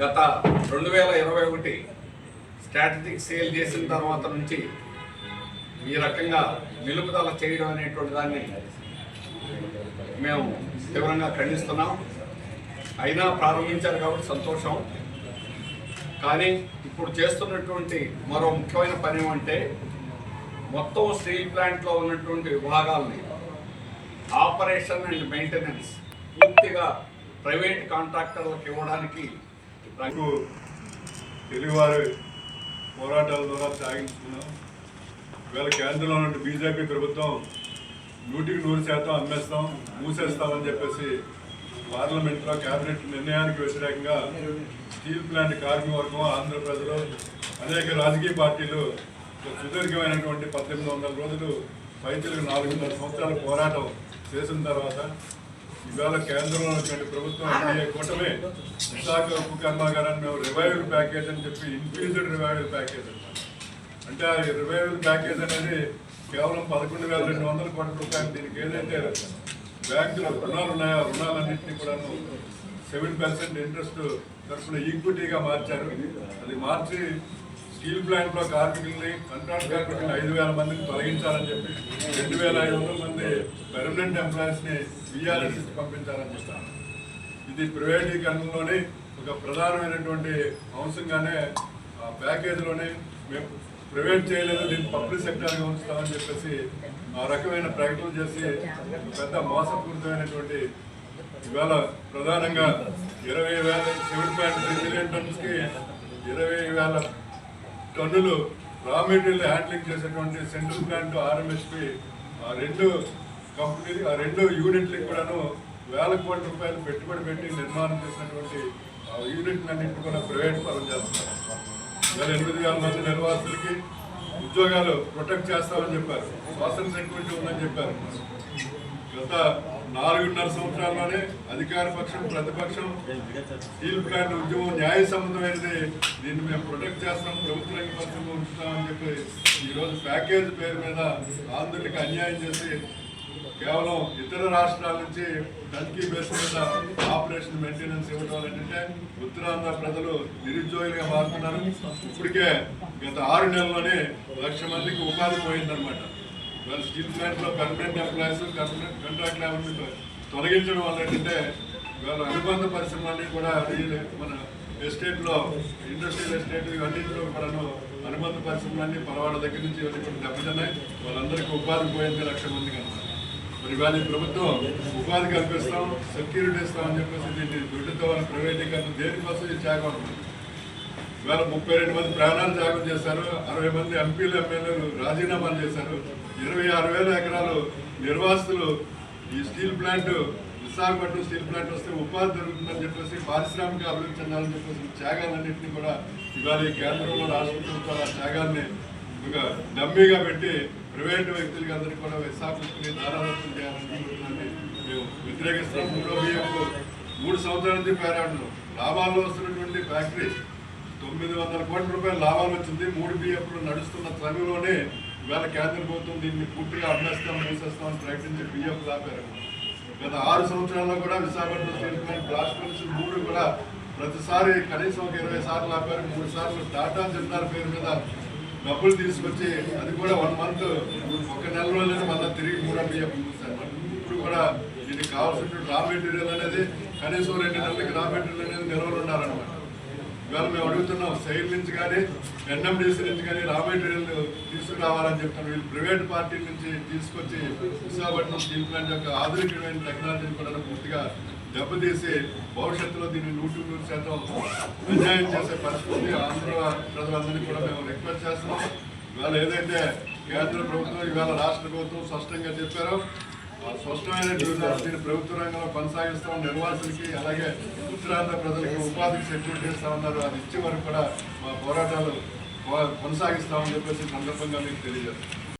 గత రెండు వేల ఇరవై ఒకటి స్ట్రాటజిక్ సేల్ చేసిన తర్వాత నుంచి ఈ రకంగా నిలుపుదల చేయడం అనేటువంటి దాన్ని మేము తీవ్రంగా ఖండిస్తున్నాం. అయినా ప్రారంభించారు కాబట్టి సంతోషం. కానీ ఇప్పుడు చేస్తున్నటువంటి మరో ముఖ్యమైన పని ఏమంటే మొత్తం స్టీల్ ప్లాంట్లో ఉన్నటువంటి విభాగాల్ని ఆపరేషన్ అండ్ మెయింటెనెన్స్ పూర్తిగా ప్రైవేట్ కాంట్రాక్టర్లకు ఇవ్వడానికి నాకు తెలుగువారి పోరాటాల ద్వారా సాగించుకున్నాం ఇవాళ కేంద్రంలో ఉన్న బీజేపీ ప్రభుత్వం నూటికి నూరు శాతం అమ్మేస్తాం మూసేస్తామని చెప్పేసి పార్లమెంట్లో కేబినెట్ నిర్ణయానికి వ్యతిరేకంగా స్టీల్ ప్లాంట్ కార్మిక వర్గం ఆంధ్ర ప్రజలు అనేక రాజకీయ పార్టీలు సుదీర్ఘమైనటువంటి పద్దెనిమిది వందల రోజులు రైతులకు నాలుగున్నర సంవత్సరాల పోరాటం చేసిన తర్వాత ఇవాళ కేంద్రంలో ఉన్నటువంటి ప్రభుత్వం ఎన్డీఏ కూటమి విశాఖ ఉప్పు కర్మాగారాన్ని మేము రివైవల్ ప్యాకేజ్ అని చెప్పి ఇంక్రీజ్డ్ రివైవల్ ప్యాకేజ్ అంటారు అంటే ఆ రివైవల్ ప్యాకేజ్ అనేది కేవలం పదకొండు వేల రెండు వందల కోట్ల రూపాయలు దీనికి ఏదైతే బ్యాంకులో రుణాలు ఉన్నాయో ఆ రుణాలన్నింటినీ కూడాను సెవెన్ పర్సెంట్ ఇంట్రెస్ట్ తరఫున ఈక్విటీగా మార్చారు. అది మార్చి స్టీల్ ప్లాంట్లో కార్మికుల్ని కంట్రాక్ట్ కార్మికుల్ని ఐదు వేల మందిని తొలగించాలని చెప్పి రెండు వేల ఐదు వందల మంది పెర్మనెంట్ ఎంప్లాయీస్ని పంపించాలని చెప్తాను ఇది ప్రైవేటీకరణలోని ఒక ప్రధానమైనటువంటి అంశంగానే ఆ ప్యాకేజీలోనే మేము ప్రైవేట్ చేయలేదు దీన్ని పబ్లిక్ సెక్టర్గా ఉంచుతామని చెప్పేసి ఆ రకమైన ప్రకటనలు చేసి పెద్ద మోసపూరితమైనటువంటి ఇవాళ ప్రధానంగా ఇరవై వేల సెవెన్ పాయింట్ త్రీ మిలియన్ టన్స్కి ఇరవై వేల టన్నులు రా మెటీరియల్ హ్యాండ్లింగ్ చేసేటువంటి సెంట్రల్ ప్లాంట్ ఆర్ఎంఎస్పి ఆ రెండు కంపెనీ ఆ రెండు యూనిట్లకు కూడాను వేల కోట్ల రూపాయలు పెట్టుబడి పెట్టి నిర్మాణం చేసినటువంటి ఆ యూనిట్లన్నింటినీ కూడా ప్రైవేట్ పరం చేస్తున్నారు. వేల ఎనిమిది వేల మంది నిర్వాసులకి ఉద్యోగాలు ప్రొటెక్ట్ చేస్తామని చెప్పారు. సోషల్ సెక్యూరిటీ ఉందని చెప్పారు. గత నాలుగున్నర సంవత్సరాల్లోనే అధికార పక్షం ప్రతిపక్షం స్టీల్ ప్లాంట్ ఉద్యమం న్యాయ సంబంధమైనది. దీన్ని మేము ప్రొటెక్ట్ చేస్తాం ప్రభుత్వ రంగ పరిశ్రమ ఉంచుతామని చెప్పి ఈరోజు ప్యాకేజ్ పేరు మీద ఆంధ్రులకు అన్యాయం చేసి కేవలం ఇతర రాష్ట్రాల నుంచి టర్కీ బేస్ మీద ఆపరేషన్ మెయింటెనెన్స్ ఇవ్వడం ఏంటంటే ఉత్తరాంధ్ర ప్రజలు నిరుద్యోగులుగా మారుతున్నారు. ఇప్పటికే గత ఆరు నెలల్లోనే లక్ష మందికి ఉపాధి పోయిందనమాట ఇవాళ స్టీల్ ప్లాంట్లో పర్మనెంట్ ఎంప్లాయీస్ కాంట్రాక్ట్ లేబర్ తొలగించడం వల్ల ఏంటంటే ఇవాళ అనుబంధ పరిశ్రమలన్నీ కూడా మన ఎస్టేట్లో ఇండస్ట్రియల్ ఎస్టేట్ ఇవన్నింటిలో కూడాను అనుబంధ పరిశ్రమలన్నీ పరవాడ దగ్గర నుంచి ఇవన్నీ కూడా దెబ్బతిన్నాయి. వాళ్ళందరికీ ఉపాధి పోయింది లక్ష మంది కనుక మరి ఇవాళ ప్రభుత్వం ఉపాధి కల్పిస్తాం సెక్యూరిటీ ఇస్తామని చెప్పేసి దీన్ని దుడ్డుతో వాళ్ళ ప్రైవేటీకరణ దేనికోసం ఇది చేయకూడదు ఇవాళ ముప్పై రెండు మంది ప్రాణాలు త్యాగం చేశారు. అరవై మంది ఎంపీలు ఎమ్మెల్యేలు రాజీనామాలు చేశారు. ఇరవై ఆరు వేల ఎకరాలు నిర్వాసితులు ఈ steel plant Visakhapatnam steel plant వస్తే ఉపాధి దొరుకుతుందని చెప్పేసి పారిశ్రామిక అభివృద్ధి చెందాలని చెప్పేసి త్యాగాలన్నింటినీ కూడా ఇవాళ ఈ కేంద్రంలో రాష్ట్ర ప్రభుత్వాలు ఆ త్యాగాన్ని ఒక డమ్మీగా పెట్టి ప్రైవేటు వ్యక్తులకి అందరికీ కూడా విశాఖపట్నం దారాదత్తం చేయాలని మేము వ్యతిరేకిస్తున్నాం. మూడో మూడు సంవత్సరాల నుంచి పోరాడుతున్నాం లాభాల్లో వస్తున్నటువంటి ఫ్యాక్టరీ తొమ్మిది వందల కోట్ల రూపాయల లాభాలు వచ్చింది. మూడు బిఎఫ్లు నడుస్తున్న క్రమంలోనే ఇవాళ కేంద్ర ప్రభుత్వం దీన్ని పూర్తిగా అమ్మేస్తాం మూసేస్తామని ప్రకటించి బిఎఫ్ ఆపారు గత ఆరు సంవత్సరాల్లో కూడా విశాఖపట్నం స్టీల్ ప్లాంట్ బ్లాస్ట్ నుంచి మూడు కూడా ప్రతిసారి కనీసం ఒక ఇరవై సార్లు ఆపారు మూడు సార్లు టాటా జిందాల్ పేరు మీద డబ్బులు తీసుకొచ్చి అది కూడా వన్ మంత్ ఒక నెల రోజులు మళ్ళీ తిరిగి మూడు బిఎఫ్ మూసారు ఇప్పుడు కూడా దీనికి కావాల్సిన రా మెటీరియల్ అనేది కనీసం రెండు నెలలకి రా మెటీరియల్ అనేది నిల్వలు ఉండాలన్నమాట ఇవాళ మేము అడుగుతున్నాం సైల్ నుంచి కానీ ఎన్ఎండిసి నుంచి కానీ రా మెటీరియల్ తీసుకురావాలని చెప్తున్నాం వీళ్ళు ప్రైవేట్ పార్టీ నుంచి తీసుకొచ్చి విశాఖపట్నం స్టీల్ ప్లాంట్ యొక్క ఆధునికమైన టెక్నాలజీని కూడా పూర్తిగా దెబ్బతీసి భవిష్యత్తులో దీన్ని నూటి నూరు శాతం అన్యాయం చేసే పరిస్థితి ఆంధ్ర ప్రజలందరినీ కూడా మేము రిక్వెస్ట్ చేస్తున్నాం. ఇవాళ ఏదైతే కేంద్ర ప్రభుత్వం ఇవాళ రాష్ట్ర ప్రభుత్వం స్పష్టంగా చెప్పారో స్పష్టమైన డ్యూటీ ప్రభుత్వ రంగంలో కొనసాగిస్తాం. నిర్వాసులకి అలాగే ఉత్తరాంధ్ర ప్రజలకు ఉపాధికి సెక్యూరిటీ ఉన్నారు. అది ఇచ్చే వరకు కూడా మా పోరాటాలు కొనసాగిస్తామని చెప్పేసి సందర్భంగా మీకు తెలియజేస్తాం